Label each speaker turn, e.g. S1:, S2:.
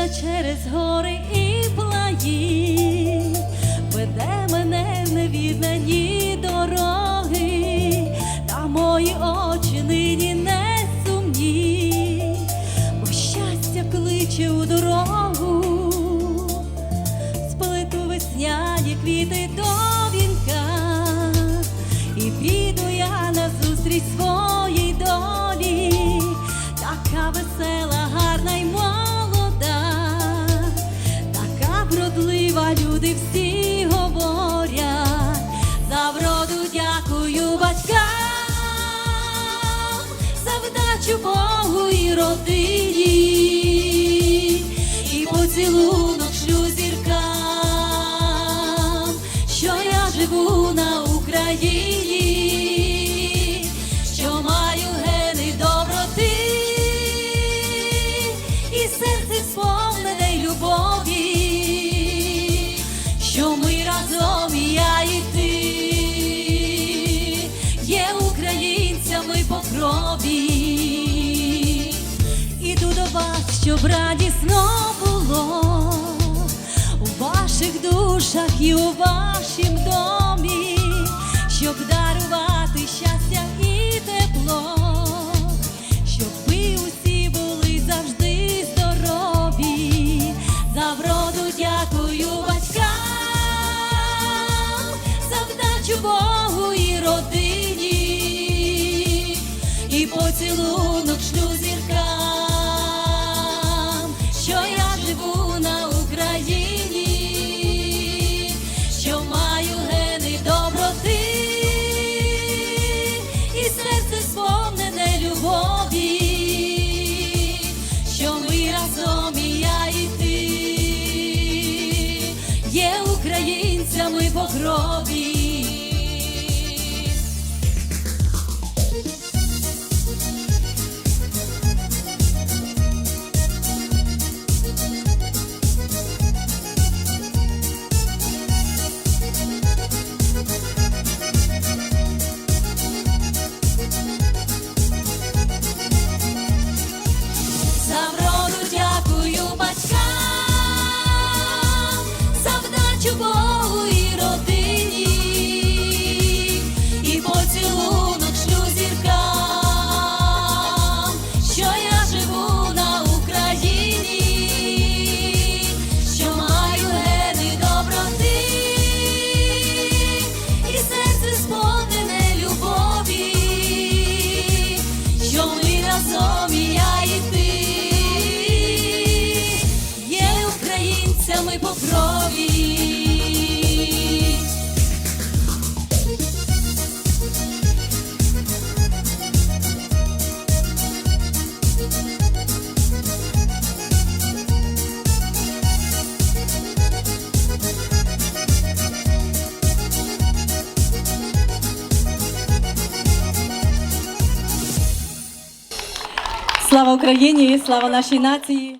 S1: Україна через гори і плаї, веде мене в невіднані дороги, та мої очі нині не сумні, бо щастя кличе у дорогу, люди всі говорять, за вроду дякую батькам, за вдачу Богу і родині, і поцілунок шлю зіркам, що я живу на Україні, українцями по крові. Іду до вас, щоб радісно було у ваших душах і у вашім домі, поцілунок шлю зіркам, що я живу на Україні, що маю гени доброти, і серце сповнене любові, що ми разом і я і ти є українцями по крові. Слава Україні! Слава нашій нації!